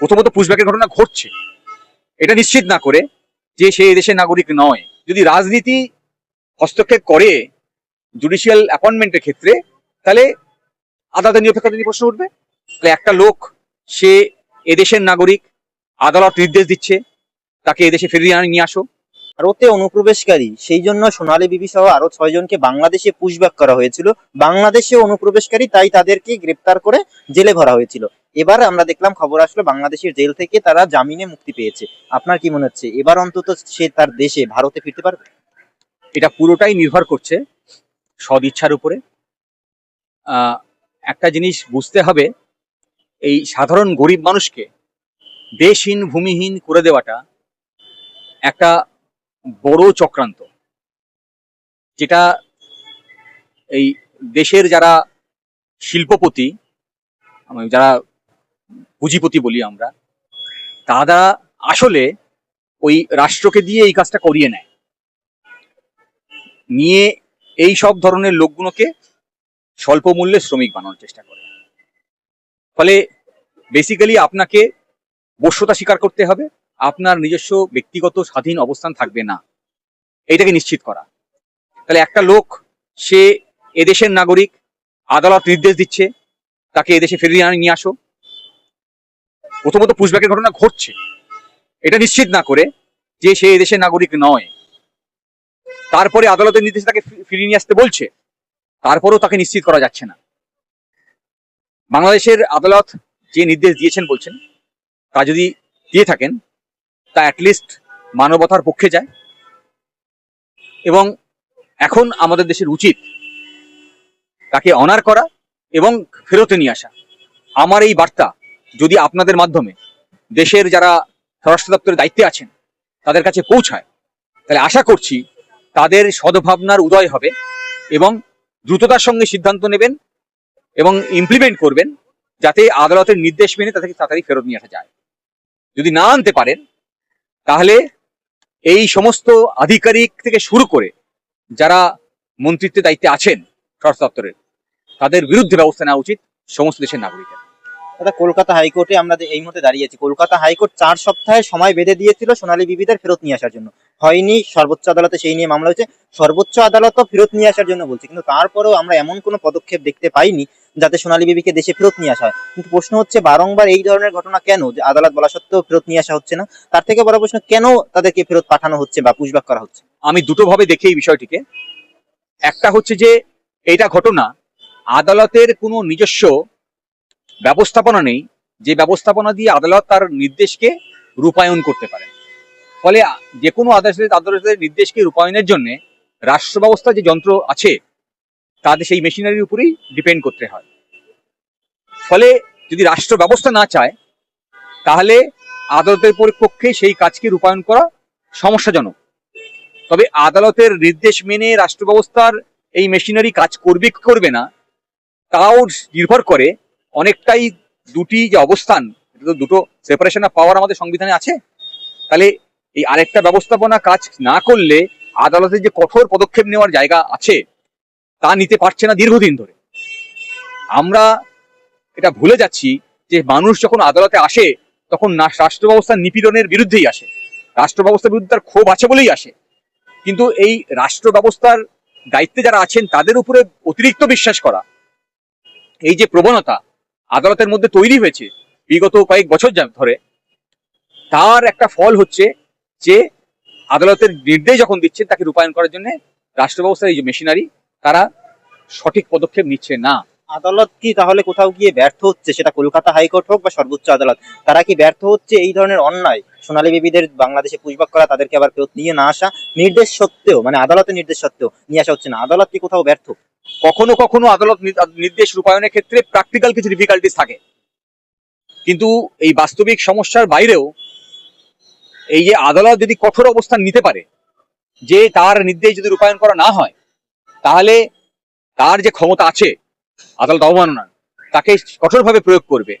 প্রথমত পুশব্যাকের ঘটনা ঘটছে। এটা নিশ্চিত না করে যে সে দেশের নাগরিক নয়। যদি রাজনীতি হস্তক্ষেপ করে জুডিশিয়াল অ্যাপয়েন্টমেন্টের ক্ষেত্রে, তাহলে আদালতের নিরপেক্ষতা নিয়ে প্রশ্ন উঠবে। তাহলে একটা লোক, সে এদেশের নাগরিক, আদালত নির্দেশ দিচ্ছে, তাকে এদেশে ফিরিয়ে নিয়ে আসো। ভারতে অনুপ্রবেশকারী, সেই জন্য সোনালী বিবি সহ আরও ছয় জনকে বাংলাদেশে পুশব্যাক করা হয়েছিল। বাংলাদেশে অনুপ্রবেশকারী, তাই তাদেরকে গ্রেপ্তার করে জেলে ভরা হয়েছিল। এবার আমরা দেখলাম খবর আসলো বাংলাদেশের জেল থেকে তারা জামিনে মুক্তি পেয়েছে। আপনার কি মনে হচ্ছে? এবার অন্তত সে তার দেশে, ভারতে ফিরতে পারবে? এটা পুরোটাই নির্ভর করছে সদিচ্ছার উপরে। একটা জিনিস বুঝতে হবে, এই সাধারণ গরিব মানুষকে দেশহীন, ভূমিহীন করে দেওয়াটা একটা বড় চক্রান্ত। যেটা এই দেশের যারা শিল্পপতি যারা পুঁজিপতি বলি আমরা, তারা আসলে ওই রাষ্ট্রকে দিয়ে এই কাজটা করিয়ে নেয়। নিয়ে এই সব ধরনের লোকগুলোকে স্বল্প মূল্যে শ্রমিক বানানোর চেষ্টা করে। ফলে বেসিক্যালি আপনাকে বস্যতা স্বীকার করতে হবে, আপনার নিজস্ব ব্যক্তিগত স্বাধীন অবস্থান থাকবে না, এইটাকে নিশ্চিত করা। তাহলে একটা লোক, সে এদেশের নাগরিক, আদালত নির্দেশ দিচ্ছে, তাকে এদেশে ফিরিয়ে নিয়ে আসো। প্রথমত পুশব্যাকের ঘটনা ঘটছে। এটা নিশ্চিত না করে যে সে এদেশের নাগরিক নয়। তারপরে আদালতের নির্দেশে তাকে ফিরিয়ে নিয়ে আসতে বলছে। তারপরেও তাকে নিশ্চিত করা যাচ্ছে না। বাংলাদেশের আদালত যে নির্দেশ দিয়েছেন বলছেন, তা যদি দিয়ে থাকেন, তা অ্যাটলিস্ট মানবতার পক্ষে যায়। এবং এখন আমাদের দেশের উচিত তাকে অনার করা এবং ফেরতে নিয়ে আসা। আমার এই বার্তা যদি আপনাদের মাধ্যমে দেশের যারা স্বরাষ্ট্র দপ্তরের দায়িত্বে আছেন, তাদের কাছে পৌঁছায়, তাহলে আশা করছি তাদের সদ্ভাবনার উদয় হবে এবং দ্রুততার সঙ্গে সিদ্ধান্ত নেবেন এবং ইমপ্লিমেন্ট করবেন যাতে আদালতের নির্দেশ মেনে তাদেরকে তাড়াতাড়ি ফেরত নিয়ে আসা যায়। যদি না আনতে পারেন, তাহলে এই সমস্ত আধিকারিক থেকে শুরু করে যারা মন্ত্রিত্বের দায়িত্বে আছেন স্বরাষ্ট্র দপ্তরের, তাদের বিরুদ্ধে ব্যবস্থা নেওয়া উচিত সমস্ত দেশের নাগরিকের। দাদা, কলকাতা হাইকোর্টে আমরা এই মুহূর্তে দাঁড়িয়ে আছি, কলকাতা হাইকোর্ট চার সপ্তাহে সময় বেঁধে দিয়েছিল সোনালী বিবিদের ফেরত নিয়ে আসার জন্য। হয়নি, সর্বোচ্চ আদালতে সেই নিয়ে মামলা হয়েছে। সর্বোচ্চ আদালতও ফেরত নিয়ে আসার জন্য বলছে, কিন্তু তারপরেও আমরা এমন কোনো পদক্ষেপ দেখতে পাইনি যাতে সোনালী বিবিকে দেশে ফেরত নিয়ে আসা হয়। কিন্তু প্রশ্ন হচ্ছে, বারংবার এই ধরনের ঘটনা কেন? যে আদালত বলা সত্ত্বেও ফেরত নিয়ে আসা হচ্ছে না। তার থেকে বড় প্রশ্ন, কেন তাদেরকে ফেরত পাঠানো হচ্ছে বা পুষবাক করা হচ্ছে? আমি দুটো ভাবে দেখি এই বিষয়টিকে। একটা হচ্ছে যে, এইটা ঘটনা আদালতের কোনো নিজস্ব ব্যবস্থাপনা নেই, যে ব্যবস্থাপনা দিয়ে আদালত তার নির্দেশকে রূপায়ণ করতে পারে ফলে যে কোনো আদালতের আদালতের নির্দেশকে রূপায়ণের জন্য রাষ্ট্র ব্যবস্থা যে যন্ত্র আছে তাদের সেই মেশিনারির উপরেই ডিপেন্ড করতে হয়। ফলে যদি রাষ্ট্র ব্যবস্থা না চায়, তাহলে আদালতের পক্ষে সেই কাজকে রূপায়ণ করা সমস্যাজনক। তবে আদালতের নির্দেশ মেনে রাষ্ট্র ব্যবস্থার এই মেশিনারি কাজ করবে করবে না, তাও নির্ভর করে অনেকটাই দুটি যে অবস্থান, এটা তো দুটো সেপারেশন অফ পাওয়ার আমাদের সংবিধানে আছে। তাহলে এই আরেকটা ব্যবস্থাপনা কাজ না করলে আদালতের যে কঠোর পদক্ষেপ নেওয়ার জায়গা আছে, তা নিতে পারছে না দীর্ঘদিন ধরে। আমরা এটা ভুলে যাচ্ছি যে মানুষ যখন আদালতে আসে, তখন না রাষ্ট্র ব্যবস্থার নিপীড়নের বিরুদ্ধেই আসে। রাষ্ট্র ব্যবস্থার বিরুদ্ধে তার ক্ষোভ আছে বলেই আসে। কিন্তু এই রাষ্ট্র ব্যবস্থার দায়িত্বে যারা আছেন, তাদের উপরে অতিরিক্ত বিশ্বাস করা, এই যে প্রবণতা আদালতের মধ্যে তৈরি হয়েছে বিগত কয়েক বছর ধরে, তার একটা ফল হচ্ছে যে আদালতের নির্দেশ যখন দিচ্ছেন তাকে রূপায়ণ করার জন্য রাষ্ট্র ব্যবস্থার এই যে মেশিনারি, তারা সঠিক পদক্ষেপ নিচ্ছে না। আদালত কি তাহলে কোথাও গিয়ে ব্যর্থ হচ্ছে? সেটা কলকাতা হাইকোর্ট হোক বা সর্বোচ্চ আদালত, তারা কি ব্যর্থ হচ্ছে এই ধরনের অন্যায়? সোনালী বিবিদের বাংলাদেশে পুষবাক করা, তাদেরকে আবার ফেরত নিয়ে না আসা নির্দেশ সত্ত্বেও মানে আদালতের নির্দেশ সত্ত্বেও নিয়ে আসা হচ্ছে না। আদালত কি কোথাও ব্যর্থ? কখনো কখনো আদালত নির্দেশ রূপায়ণের ক্ষেত্রে প্র্যাকটিক্যাল কিছু ডিফিকাল্টিস থাকে। কিন্তু এই বাস্তবিক সমস্যার বাইরেও এই যে আদালত যদি কঠোর অবস্থান নিতে পারে, যে তার নির্দেশ যদি রূপায়ণ করা না হয়, তাহলে তার যে ক্ষমতা আছে, আদালত অবমাননার তাকে কঠোরভাবে প্রয়োগ করবে।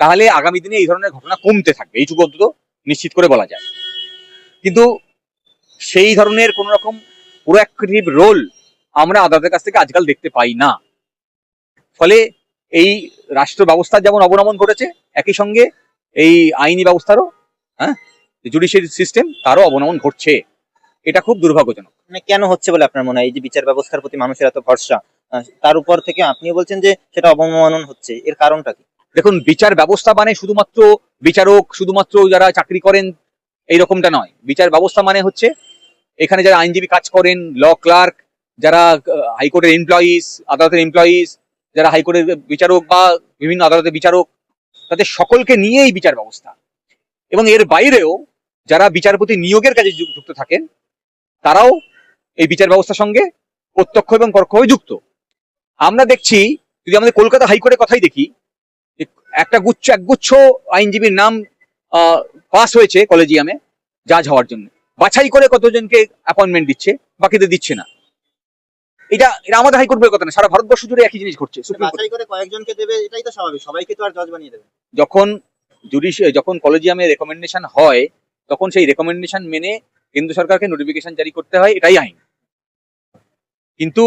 তাহলে আগামী দিনে এই ধরনের ঘটনা কমতে থাকবে, এইটুকু অন্তত নিশ্চিত করে বলা যায়। কিন্তু সেই ধরনের কোন রকম প্রোঅ্যাক্টিভ রোল আমরা আদালতের কাছ থেকে আজকাল দেখতে পাই না। ফলে এই রাষ্ট্র ব্যবস্থার যেমন অবনমন ঘটেছে একই সঙ্গে এই আইনি ব্যবস্থারও হ্যাঁ জুডিশিয়ারি সিস্টেম তারও অবনমন ঘটছে। এটা খুব দুর্ভাগ্যজনক। মানে কেন হচ্ছে বলে আপনার মনে হয়? এই যে বিচার ব্যবস্থার প্রতি মানুষের এত ভরসা তার উপর থেকে আপনিও বলছেন যে সেটা অবমানন হচ্ছে। এর কারণটা কি? দেখুন বিচার ব্যবস্থা মানে শুধুমাত্র বিচারক শুধুমাত্র যারা চাকরি করেন এই রকমটা নয়। বিচার ব্যবস্থা মানে হচ্ছে এখানে যারা আইনজীবী কাজ করেন ল ক্লার্ক যারা হাইকোর্টের এমপ্লয়িজ আদালতের এমপ্লয়িজ যারা হাইকোর্টের বিচারক বা বিভিন্ন আদালতের বিচারক, তাদের সকলকে নিয়েই বিচার ব্যবস্থা। এবং এর বাইরেও যারা বিচারপতি নিয়োগের কাজে যুক্ত থাকেন, তারাও এই বিচার ব্যবস্থার সঙ্গে প্রত্যক্ষ এবং পরোক্ষভাবে যুক্ত। আমরা দেখছি, যদি আমাদের কলকাতা হাইকোর্টের কথাই দেখি একটা গুচ্ছ, একগুচ্ছ আইনজীবীর নাম পাস হয়েছে কলেজিয়ামে জাজ হওয়ার জন্য। বাছাই করে কতজনকে অ্যাপয়েন্টমেন্ট দিচ্ছে, বাকিদের দিচ্ছে না। এটা এটা আমাদের হাইকোর্ট বলে কথা না সারা ভারতবর্ষ জুড়ে একই জিনিস ঘটছে সুপ্রিম কোর্ট করে কয়েকজনকে দেবে এটাই তো স্বাভাবিক সবাইকে তো আর জজ বানিয়ে দেবে যখন জুডিশ যখন কলেজিয়ামে রেকমেন্ডেশন হয় তখন সেই রেকমেন্ডেশন মেনে কেন্দ্র সরকারকে নোটিফিকেশন জারি করতে হয় এটাই আইন। কিন্তু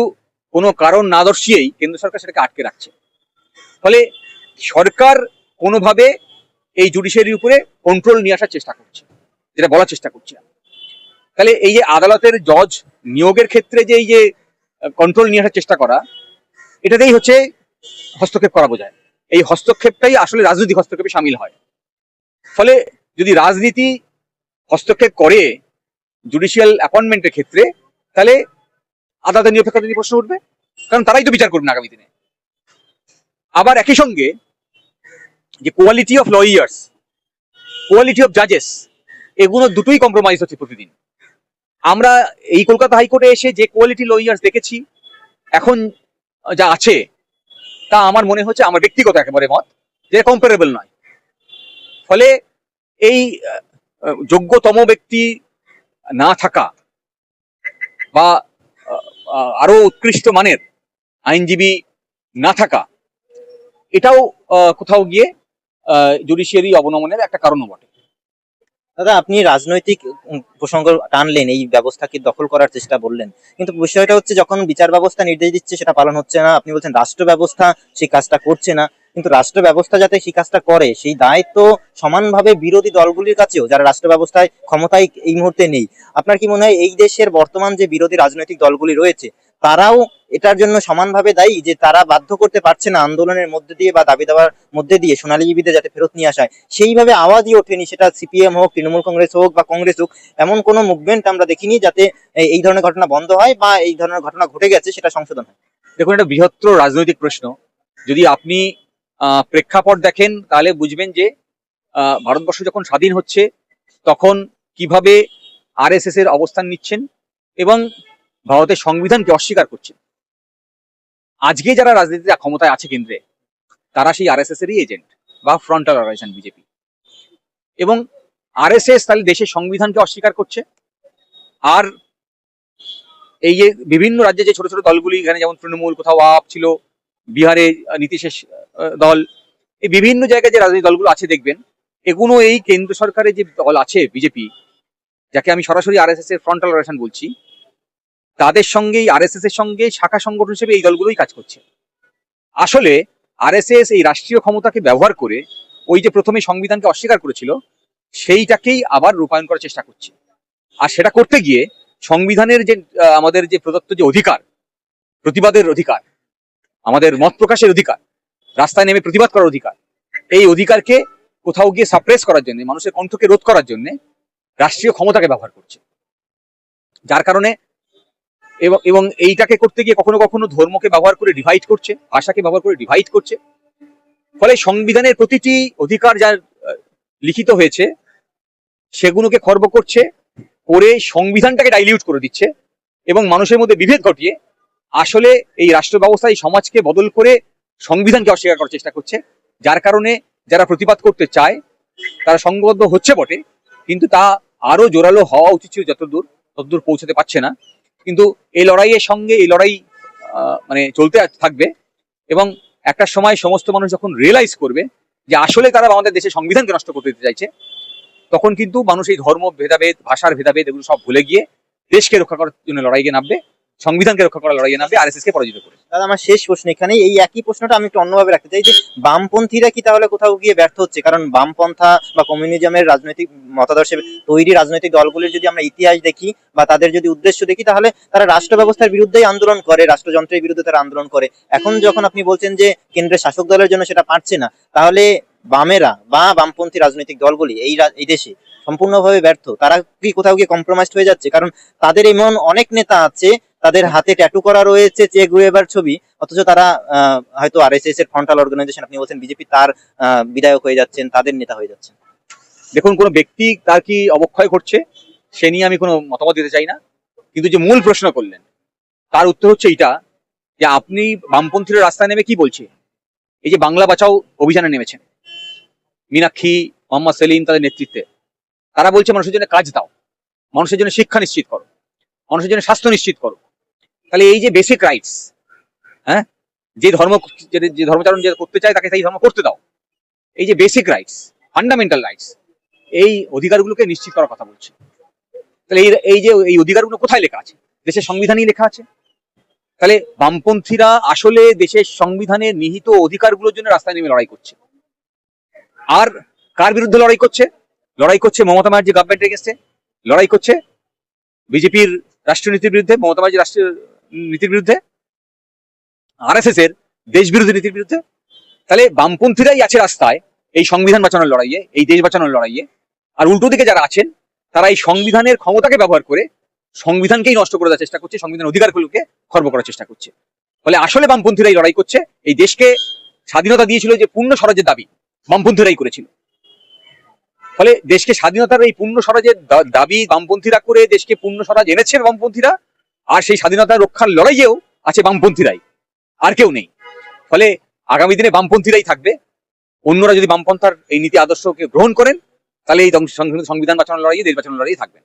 কোনো কারণ না দর্শিয়েই কেন্দ্র সরকার সেটাকে আটকে রাখছে। ফলে সরকার কোনোভাবে এই জুডিশিয়ারির উপরে কন্ট্রোল নিয়ে আসার চেষ্টা করছে যেটা বলার চেষ্টা করছে তাহলে এই যে আদালতের জজ নিয়োগের ক্ষেত্রে যে এই যে কন্ট্রোল নিয়ে আসার চেষ্টা করা, এটাতেই হচ্ছে হস্তক্ষেপ করা বোঝায়। এই হস্তক্ষেপটাই আসলে রাজনৈতিক হস্তক্ষেপে সামিল হয়। ফলে যদি রাজনীতি হস্তক্ষেপ করে জুডিশিয়াল অ্যাপয়েন্টমেন্টের ক্ষেত্রে, তাহলে আদালতের নিরপেক্ষতা নিয়ে প্রশ্ন উঠবে, কারণ তারাই তো বিচার করবেন আগামী দিনে। আবার একই সঙ্গে যে quality of lawyers quality of জাজেস এগুলো দুটোই কম্প্রোমাইজ হচ্ছে প্রতিদিন। আমরা এই কলকাতা হাইকোর্টে এসে যে কোয়ালিটি লয়ার্স দেখেছি, এখন যা আছে, তা আমার মনে হচ্ছে আমার ব্যক্তিগত একেবারে মত, যে কম্পারেবল নয়। ফলে এই যোগ্যতম ব্যক্তি না থাকা বা আরও উৎকৃষ্ট মানের আইনজীবী না থাকা, এটাও কোথাও গিয়ে জুডিশিয়ারি অবনমনের একটা কারণও বটে। দাদা, আপনি রাজনৈতিক প্রসঙ্গ টানলেন, এই ব্যবস্থাকে দখল করার চেষ্টা বললেন। কিন্তু বিষয়টা হচ্ছে, যখন বিচার ব্যবস্থা নির্দেশ দিচ্ছে, সেটা পালন হচ্ছে না। আপনি বলছেন, রাষ্ট্র ব্যবস্থা সেই কাজটা করছে না। কিন্তু রাষ্ট্র ব্যবস্থা যাতে সেই কাজটা করে, সেই দায়িত্ব সমানভাবে বিরোধী দলগুলির কাছেও যারা রাষ্ট্র ব্যবস্থায় ক্ষমতায় এই মুহূর্তে নেই। আপনার কি মনে হয় এই দেশের বর্তমান যে বিরোধী রাজনৈতিক দলগুলি রয়েছে, তারাও এটার জন্য সমানভাবে দায়ী যে তারা বাধ্য করতে পারছে না আন্দোলনের মধ্যে দিয়ে বা দাবি দাবার মধ্যে দিয়ে সোনালীজীবীদের যাতে ফেরত নিয়ে আসা হয় সেইভাবে আওয়াজই ওঠেনি, সেটা সিপিএম হোক, তৃণমূল কংগ্রেস হোক বা কংগ্রেস হোক, এমন কোনো মুভমেন্ট আমরা দেখিনি যাতে এই- ধরনের ঘটনা বন্ধ হয় বা এই ধরনের ঘটনা ঘটে গেছে সেটা সংশোধন হয়। দেখুন, এটা বৃহত্তর রাজনৈতিক প্রশ্ন। যদি আপনি প্রেক্ষাপট দেখেন, তাহলে বুঝবেন যে ভারতবর্ষ যখন স্বাধীন হচ্ছে, তখন কীভাবে আরএসএস এর অবস্থান নিচ্ছেন এবং ভারতের সংবিধানকে অস্বীকার করছেন। আজকে যারা রাজনীতিতে ক্ষমতায় আছে কেন্দ্রে, তারা সেই আরএসএস এরই এজেন্ট বা ফ্রন্টাল অর্গানাইজেশন বিজেপি এবং আরএসএস তাহলে দেশের সংবিধানকে অস্বীকার করছে। আর এই যে বিভিন্ন রাজ্যে যে ছোট ছোট দলগুলি, এখানে যেমন তৃণমূল, কোথাও আপ ছিল, বিহারে নীতিশেষ দল, এই বিভিন্ন জায়গায় যে রাজনৈতিক দলগুলো আছে দেখবেন, এগুলো এই কেন্দ্র সরকারের যে দল আছে, বিজেপি, যাকে আমি সরাসরি আরএসএস এর ফ্রন্টাল অর্গানাইজেশন বলছি, তাদের সঙ্গেই আরএসএস এর সঙ্গে শাখা সংগঠন হিসেবে এই দলগুলোই কাজ করছে। আসলে আরএসএস এই রাষ্ট্রীয় ক্ষমতাকে ব্যবহার করে ওই যে প্রথমে সংবিধানকে অস্বীকার করেছিল, সেইটাকেই আবার রূপায়ণ করার চেষ্টা করছে। আর সেটা করতে গিয়ে সংবিধানের যে আমাদের যে প্রদত্ত যে অধিকার, প্রতিবাদের অধিকার, আমাদের মত প্রকাশের অধিকার রাস্তায় নেমে প্রতিবাদ করার অধিকার। এই অধিকারকে কোথাও গিয়ে সাপ্রেস করার জন্য, মানুষের কণ্ঠকে রোধ করার জন্য রাষ্ট্রীয় ক্ষমতাকে ব্যবহার করছে। যার কারণে এবং এইটাকে করতে গিয়ে কখনো কখনো ধর্মকে ব্যবহার করে ডিভাইড করছে, ভাষাকে ব্যবহার করে ডিভাইড করছে। ফলে সংবিধানের প্রতিটি অধিকার যার লিখিত হয়েছে, সেগুলোকে খর্ব করছে, করে সংবিধানটাকে ডাইলিউট করে দিচ্ছে এবং মানুষের মধ্যে বিভেদ ঘটিয়ে আসলে এই রাষ্ট্র ব্যবস্থা এই সমাজকে বদল করে সংবিধানকে অস্বীকার করার চেষ্টা করছে, যার কারণে যারা প্রতিবাদ করতে চায়, তারা সংবদ্ধ হচ্ছে বটে, কিন্তু তা আরও জোরালো হওয়া উচিত ছিল যতদূর, ততদূর পৌঁছাতে পারছে না। কিন্তু এই লড়াইয়ের সঙ্গে এই লড়াই মানে চলতে থাকবে এবং একটা সময় সমস্ত মানুষ যখন রিয়েলাইজ করবে যে আসলে তারা আমাদের দেশের সংবিধানকে নষ্ট করতে দিতে চাইছে, তখন কিন্তু মানুষ এই ধর্ম, ভেদাভেদ, ভাষার ভেদাভেদ এগুলো সব ভুলে গিয়ে দেশকে রক্ষা করার জন্য লড়াইকে নামবে। সংবিধানকে রক্ষা করার লড়াই নামবে আরএসএস কে পরাজিত করে। দাদা, আমার শেষ প্রশ্ন এখানে এই একই প্রশ্নটা আমি একটু অন্যভাবে রাখতে চাই যে, বামপন্থীরা কি তাহলে কোথাও গিয়ে ব্যর্থ হচ্ছে? কারণ বামপন্থা বা কমিউনিজমের রাজনৈতিক মতাদর্শে তৈরি রাজনৈতিক দলগুলির যদি আমরা ইতিহাস দেখি বা তাদের যদি উদ্দেশ্য দেখি, তাহলে তারা রাষ্ট্র ব্যবস্থার বিরুদ্ধেই আন্দোলন করে, রাষ্ট্রযন্ত্রের বিরুদ্ধে তারা আন্দোলন করে। এখন যখন আপনি বলছেন যে, কেন্দ্রের শাসক দলের জন্য সেটা পারছে না, তাহলে বামেরা বা বামপন্থী রাজনৈতিক দলগুলি এই এই দেশে সম্পূর্ণভাবে ব্যর্থ। তারা কি কোথাও গিয়ে কম্প্রোমাইজ হয়ে যাচ্ছে? কারণ তাদের এমন অনেক নেতা আছে তাদের হাতে ট্যাটু করা রয়েছে চে গুয়েবার ছবি, অথচ তারা হয়তো আরএসএস এর ফ্রন্টাল অর্গানাইজেশন আপনি বলছেন বিজেপি তার বিধায়ক হয়ে যাচ্ছেন, তাদের নেতা হয়ে যাচ্ছেন। দেখুন, কোনো ব্যক্তি তার কি অবক্ষয় ঘটছে, সে নিয়ে আমি কোনো মতামত দিতে চাই না, কিন্তু যে মূল প্রশ্ন করলেন, তার উত্তর হচ্ছে এইটা, যে আপনি বামপন্থীরা রাস্তায় নেমে কি বলছে? এই যে বাংলা বাঁচাও অভিযানে নেমেছেন। মীনাক্ষী, মোহাম্মদ সেলিম তাদের নেতৃত্বে। তারা বলছে, মানুষের জন্য কাজ দাও, মানুষের জন্য শিক্ষা নিশ্চিত করো, মানুষের জন্য স্বাস্থ্য নিশ্চিত করো। তাহলে এই যে বেসিক রাইটস হ্যাঁ? যে ধর্ম, যে- ধর্মচারণ যে করতে চায়, তাকে সেই ধর্ম করতে দাও। এই যে বেসিক রাইটস ফান্ডামেন্টাল রাইটস এই অধিকারগুলোকে নিশ্চিত করার কথা বলছে। তাহলে এই এই যে, এই অধিকারগুলো কোথায় লেখা আছে? দেশের সংবিধানেই লেখা আছে। তাহলে বামপন্থীরা আসলে দেশের সংবিধানের নিহিত অধিকারগুলোর জন্য রাস্তায় নেমে লড়াই করছে। আর কার বিরুদ্ধে লড়াই করছে? লড়াই করছে মমতা ব্যানার্জি গভর্নমেন্ট এগেস্টে লড়াই করছে বিজেপির রাষ্ট্রনীতির বিরুদ্ধে, মমতা ব্যানার্জি রাষ্ট্রীয় নীতির বিরুদ্ধে? আর এস এর দেশ বিরোধী নীতির বিরুদ্ধে? তাহলে বামপন্থীরাই আছে রাস্তায় এই সংবিধান বাঁচানোর লড়াইয়ে, এই দেশ বাঁচানোর লড়াইয়ে। আর উল্টো দিকে যারা আছেন, তারা এই সংবিধানের ক্ষমতাকে ব্যবহার করে সংবিধানকেই নষ্ট করে দেওয়ার চেষ্টা করছে, সংবিধান অধিকারগুলোকে খর্ব করার চেষ্টা করছে। ফলে আসলে বামপন্থীরাই লড়াই করছে, এই দেশকে স্বাধীনতা দিয়েছিল যে পূর্ণ স্বরাজের দাবি, বামপন্থীরাই করেছিল। ফলে দেশকে স্বাধীনতার এই পূর্ণ স্বরাজের দাবি বামপন্থীরা করে, দেশকে পূর্ণ স্বরাজ এনেছে বামপন্থীরা আর সেই স্বাধীনতা রক্ষার লড়াইয়েও আছে বামপন্থীরাই, আর কেউ নেই। ফলে আগামী দিনে বামপন্থীরাই থাকবে। অন্যরা যদি বামপন্থার এই নীতি আদর্শকে গ্রহণ করেন, তাহলে এই সংবিধান বাঁচানোর লড়াইয়ে দেশ বাঁচানোর লড়াই থাকবেন।